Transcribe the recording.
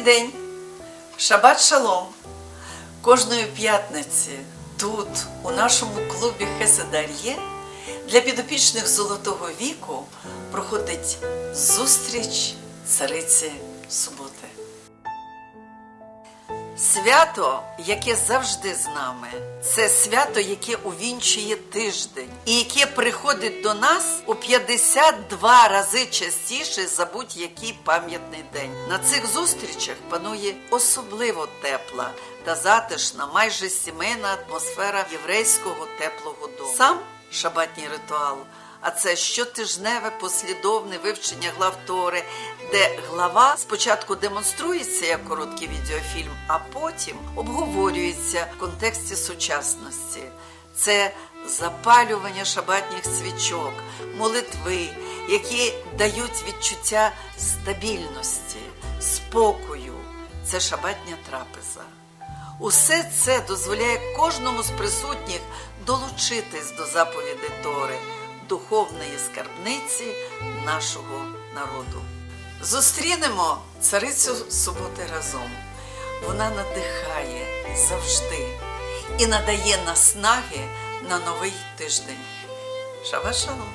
день! Шабат шалом! Кожної п'ятниці тут, у нашому клубі Хеседар'є, для підопічних Золотого віку проходить зустріч цариці суботи. Свято, яке завжди з нами, це свято, яке увінчує тиждень, і яке приходить до нас у 52 рази частіше за будь-який пам'ятний день. На цих зустрічах панує особливо тепла та затишна, майже сімейна атмосфера єврейського теплого дому. Сам шабатній ритуал. А це щотижневе послідовне вивчення глав Тори, де глава спочатку демонструється як короткий відеофільм, а потім обговорюється в контексті сучасності. Це запалювання шабатніх свічок, молитви, які дають відчуття стабільності, спокою. Це шабатня трапеза. Усе це дозволяє кожному з присутніх долучитись до заповіді Тори, духовної скарбниці нашого народу. Зустрінемо царицю суботи разом. Вона надихає завжди і надає наснаги на новий тиждень. Шава шалом!